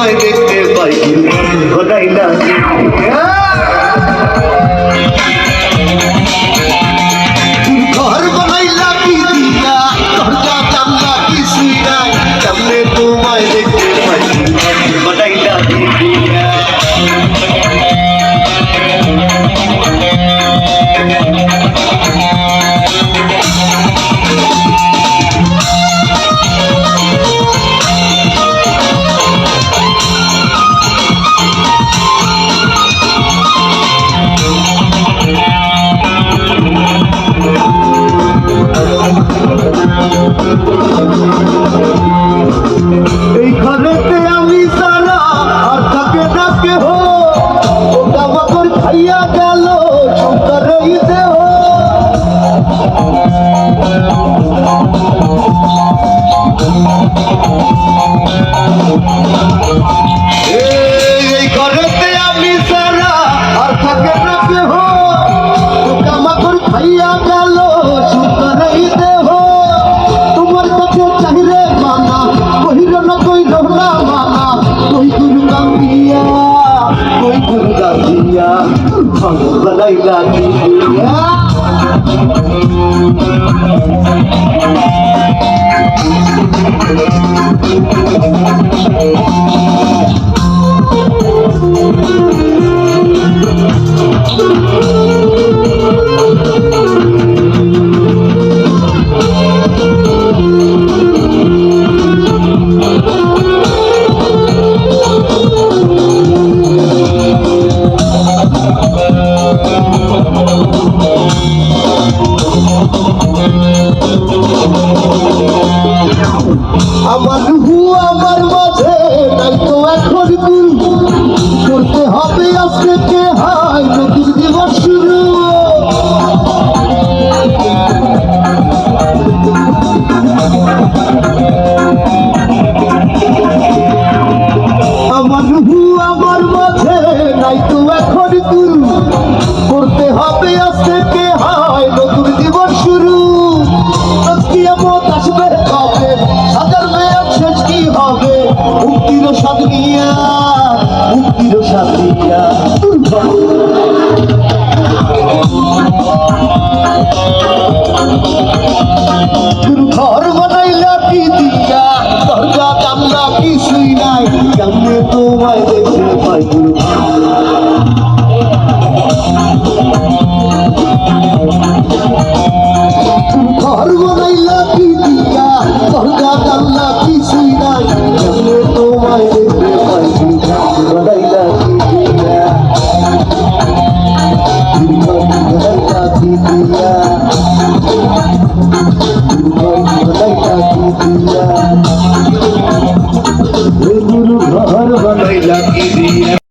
তোমায় দেখতে পাই। ঘটাই না Aí a বানাইলা দিয়া আমার রুহু আমার মাঝে নাই তো এখন গুরু করতে হবে আজকে কে হাই নতুন দিবস শুরু। আমার রুহু আমার মাঝে নাই তো এখন করতে হবে আজকে কে হাই নতুন মুক্তির মুক্তির সাদনিয়া ঘর বানাইলা কি দিয়া দরজা জানলা কিছুই নাই কেমনে তোমায়